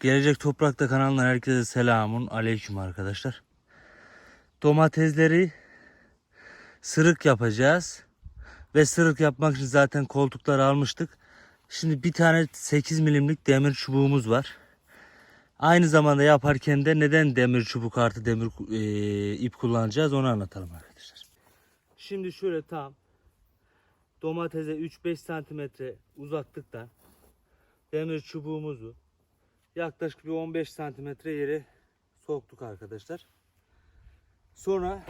Gelecek Toprakta kanalından herkese selamun aleyküm arkadaşlar. Domatesleri sırık yapacağız. Ve sırık yapmak için zaten koltukları almıştık. Şimdi bir tane 8 milimlik demir çubuğumuz var. Aynı zamanda yaparken de neden demir çubuk artı demir e, ip kullanacağız onu anlatalım arkadaşlar. Şimdi şöyle tam domatese 3-5 santimetre uzaklıktan demir çubuğumuzu yaklaşık bir 15 santimetre yere soktuk arkadaşlar. Sonra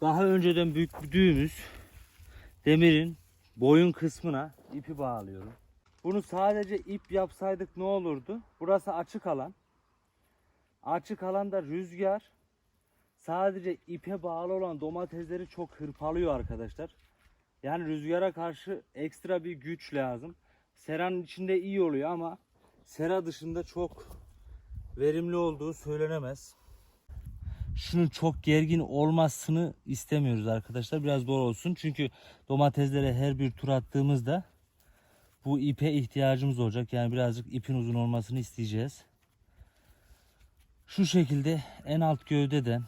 daha önceden büktüğümüz demirin boyun kısmına ipi bağlıyorum. Bunu sadece ip yapsaydık ne olurdu? Burası açık alan. Açık alanda rüzgar sadece ipe bağlı olan domatesleri çok hırpalıyor arkadaşlar. Yani rüzgara karşı ekstra bir güç lazım. Seranın içinde iyi oluyor ama sera dışında çok verimli olduğu söylenemez. Şunun çok gergin olmasını istemiyoruz arkadaşlar. Biraz zor olsun. Çünkü domateslere her bir tur attığımızda bu ipe ihtiyacımız olacak. Yani birazcık ipin uzun olmasını isteyeceğiz. Şu şekilde en alt gövdeden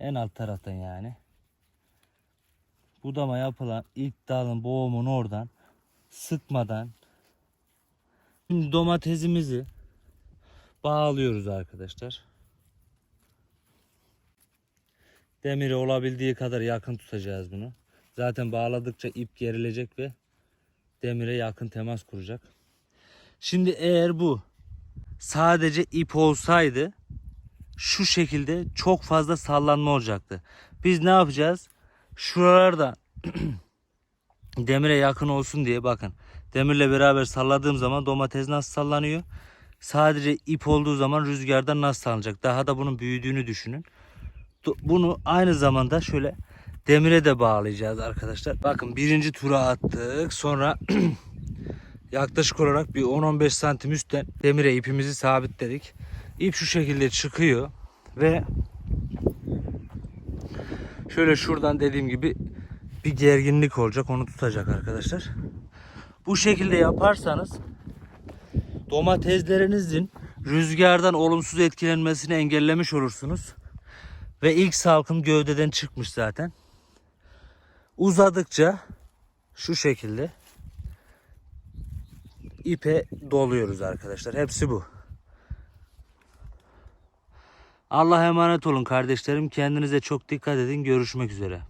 en alt taraftan yani budama yapılan ilk dalın boğumun oradan sıkmadan şimdi domatesimizi bağlıyoruz arkadaşlar. Demiri olabildiği kadar yakın tutacağız bunu. Zaten bağladıkça ip gerilecek ve demire yakın temas kuracak. Şimdi eğer bu sadece ip olsaydı şu şekilde çok fazla sallanma olacaktı. Biz ne yapacağız? Şuralarda demire yakın olsun diye bakın. Demirle beraber salladığım zaman domates nasıl sallanıyor? Sadece ip olduğu zaman rüzgardan nasıl sallanacak? Daha da bunun büyüdüğünü düşünün. Bunu aynı zamanda şöyle demire de bağlayacağız arkadaşlar. Bakın birinci tura attık. Sonra yaklaşık olarak bir 10-15 santim üstten demire ipimizi sabitledik. İp şu şekilde çıkıyor ve şöyle şuradan dediğim gibi bir gerginlik olacak. Onu tutacak arkadaşlar. Bu şekilde yaparsanız domateslerinizin rüzgardan olumsuz etkilenmesini engellemiş olursunuz. Ve ilk salkım gövdeden çıkmış zaten. Uzadıkça şu şekilde ipe doluyoruz arkadaşlar. Hepsi bu. Allah'a emanet olun kardeşlerim. Kendinize çok dikkat edin. Görüşmek üzere.